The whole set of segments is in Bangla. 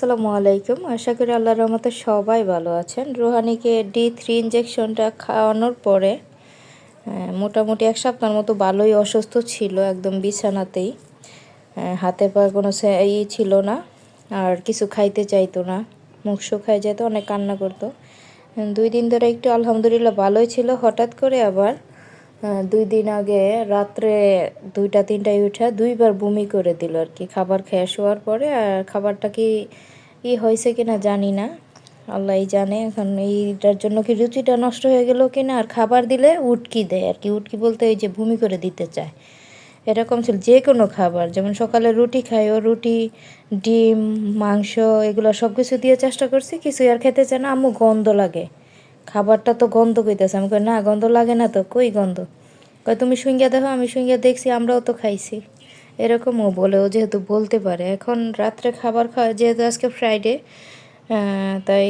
আসসালামু আলাইকুম। আশা করি আল্লাহর রহমতে সবাই ভালো আছেন। রোহানিকে ডি থ্রি ইঞ্জেকশনটা খাওয়ানোর পরে মোটামুটি এক সপ্তাহের মতো ভালোই অসুস্থ ছিল, একদম বিছানাতেই। হাতে পায়ে কোনো ই ছিল না, আর কিছু খাইতে চাইতো না মুখ শুকায় যেত, অনেক কান্না করতো। দুই দিন ধরে একটু আলহামদুলিল্লাহ ভালোই ছিল, হঠাৎ করে আবার দুই দিন আগে রাত্রে দুইটা, তিনটায় উঠে দুইবার বমি করে দিল আর কি। খাবার খেয়ে শোয়ার পরে, আর খাবারটা কি ই হয়েছে কিনা জানি না। আল্লাহই জানে, এখন এইটার জন্য কি রুচিটা নষ্ট হয়ে গেল কিনা, আর খাবার দিলে উটকি দেয় আর কি। উটকি বলতে ওই যে বমি করে দিতে চায়। এরকম ছিল যে কোনো খাবার, যেমন সকালে রুটি খাই, ও রুটি, ডিম, মাংস, এগুলো সব কিছু দিয়ে চেষ্টা করছি কিছু আর খেতে চায় না। আম্মু গন্ধ লাগে। খাবারটা তো গন্ধ কইতেছে। আমি কই, না, গন্ধ লাগে না তো, কই গন্ধ? কই, তুমি শুঙ্গিয়া দেখো, আমি শুঙ্গিয়া দেখছি, আমরাও তো খাইছি। এরকমও বলে, ও যেহেতু বলতে পারে। এখন রাত্রে খাবার খাওয়া, যেহেতু আজকে ফ্রাইডে তাই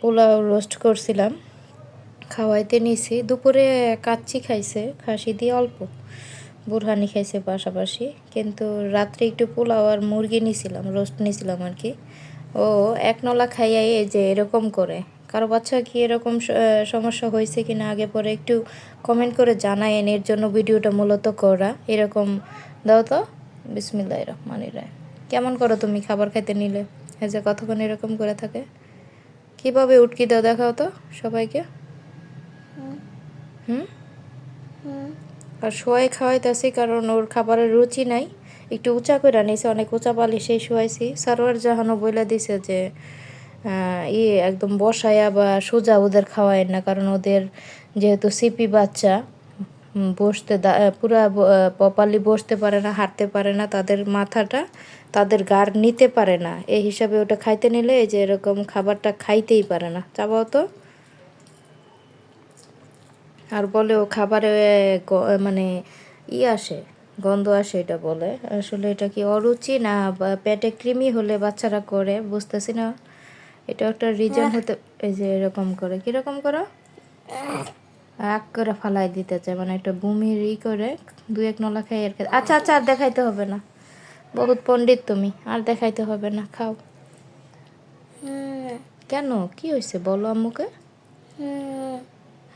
পোলাও রোস্ট করছিলাম। খাওয়াইতে নিছি। দুপুরে কাচ্চি খাইছে, খাসি দিয়ে অল্প। বুরহানি খাইছে পাশাপাশি। কিন্তু রাত্রে একটু পোলাও আর মুরগি নিছিলাম রোস্ট নিছিলাম আর কি। ও এক নলা খাইয়াই যে এরকম করে। কারও বাচ্চা কি এরকম সমস্যা হয়েছে কি না আগে পরে একটু কমেন্ট করে জানায়েন এর জন্য ভিডিওটা মূলত করা। এরকম, দাও তো। বিসমিল্লাহ রহমানির রায় কেমন করো তুমি? খাবার খাইতে নিলে? এই যে কতক্ষণ এরকম করে থাকে? কীভাবে উটকি দাও দেখাও তো সবাইকে। হুম? আর শোয়াই খাওয়াইতেছি কারণ ওর খাবারের রুচি নাই। একটু উঁচা করে নিছে, অনেক উঁচা পালি সেই শোয়াইছি। সারোয়ার জাহানও বইলা দিছে যে ইয়ে একদম বসায়া বা সোজা ওদের খাওয়ায় না, কারণ ওদের যেহেতু সিপি বাচ্চা বসতে পুরা প্রপারলি বসতে পারে না, হাঁটতে পারে না, তাদের মাথাটা তাদের গার নিতে পারে না। এই হিসাবে ওটা খাইতে নিলে এই যে এরকম খাবারটা খাইতেই পারে না। চাবাও তো? আর বলে ও খাবারে মানে ই আসে, গন্ধ আসে এটা বলে। আসলে এটা কি অরুচি না পেটে কৃমি হলে বাচ্চারা করে? বুঝতেছি না। এটা একটা রিজন হতে, এই যে এরকম করে, কীরকম করো? এক করে ফালাই দিতে চায় মানে একটা বমির ই করে, দু এক নলা খাই আর আচ্ছা আচ্ছা আর দেখাইতে হবে না। বহুত পণ্ডিত তুমি, আর দেখাইতে হবে না, খাও। কেন? কি হয়েছে বলো আম্মুকে।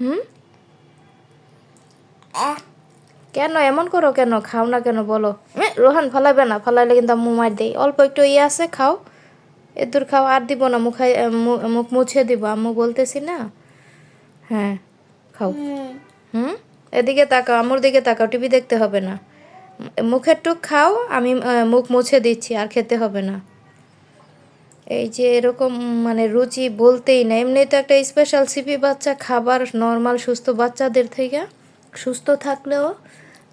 হুম? কেন? এমন করো কেন? খাও না কেন? বলো। রোহান ফালাবে না? ফালাইলে কিন্তু আম্মু মার দেই অল্প একটু ইয়ে আছে, খাও। এদুর খাও আর দিব না মুখাই মুখ মুছে দিব। আম্মু বলতেছি না? হ্যাঁ খাও। হুম। এদিকে তাকাও আম্মুর দিকে তাকাও টিভি দেখতে হবে না। মুখের টুক খাও আমি মুখ মুছে দিচ্ছি আর খেতে হবে না। এই যে এরকম মানে রুচি বলতেই না। এমনি তো একটা স্পেশাল সিপি বাচ্চা খাবার নর্মাল সুস্থ বাচ্চাদের থেকে সুস্থ থাকলেও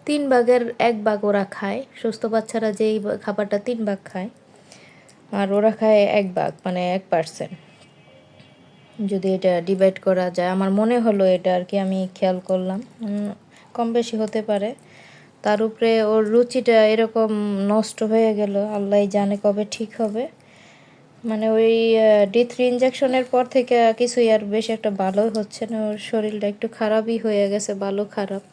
তিন ভাগের এক ভাগ ওরা খায়। সুস্থ বাচ্চারা যেই খাবারটা তিন ভাগ খায়। আর ওরা খায় এক ভাগ মানে এক পার্সেন্ট যদি এটা ডিভাইড করা যায়, আমার মনে হলো এটা আর কি, আমি খেয়াল করলাম। কম বেশি হতে পারে। তার উপরে ওর রুচিটা এরকম নষ্ট হয়ে গেল, আল্লাহ জানে কবে ঠিক হবে। মানে ওই ডি থ্রি ইঞ্জেকশনের পর থেকে কিছুই আর বেশি একটা ভালো হচ্ছে না। ওর শরীরটা একটু খারাপই হয়ে গেছে, ভালো খারাপ।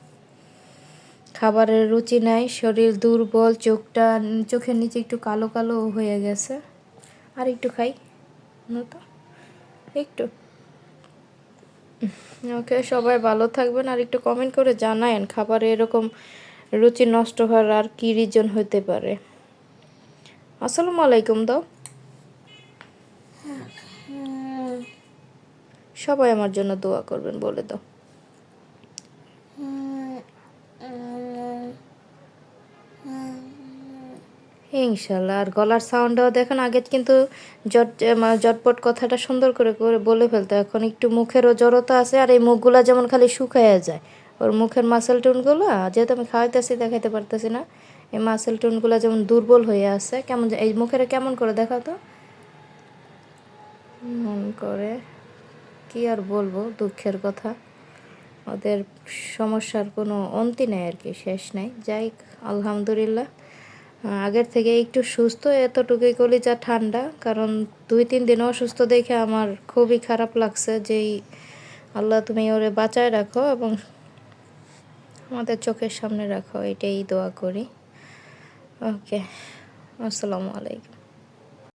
খাবারের রুচি নাই শরীর দুর্বল চোখটা চোখের নিচে একটু কালো কালো হয়ে গেছে। আর একটু খাই তো একটু। ওকে সবাই ভালো থাকবেন আর একটু কমেন্ট করে জানায়েন খাবারে এরকম রুচি নষ্ট হওয়ার আর কী রিজন হতে পারে। আসসালামু আলাইকুম দাও। সবাই আমার জন্য দোয়া করবেন বলে দাও। ইনশাল্লাহ। আর গলার সাউন্ডটাও দেখেন, আগে কিন্তু জট মানে জটপট কথাটা সুন্দর করে করে বলে ফেলতো। এখন একটু মুখেরও জড়তা আছে, আর এই মুখগুলা যেমন খালি শুকাইয়া যায়। ওর মুখের মাসেল টোনগুলো যেহেতু আমি খাওয়াইতেছি, দেখাইতে পারতেছি না, এই মাসেল টোনগুলো যেমন দুর্বল হয়ে আছে, কেমন এই মুখের কেমন করে দেখাও তো। মন করে, কি আর বলব, দুঃখের কথা। ওদের সমস্যার কোনো অন্তি নেই আর কি, শেষ নেই। যাই আলহামদুলিল্লাহ। আগের থেকে একটু সুস্থ, এতটুকুই কলি যা ঠান্ডা। কারণ দুই, তিন দিন অসুস্থ দেখে আমার খুবই খারাপ লাগছে যেই আল্লাহ তুমি ওরে বাঁচায় রাখো এবং আমাদের চোখের সামনে রাখো, এটাই দোয়া করি। ওকে, আসসালামু আলাইকুম।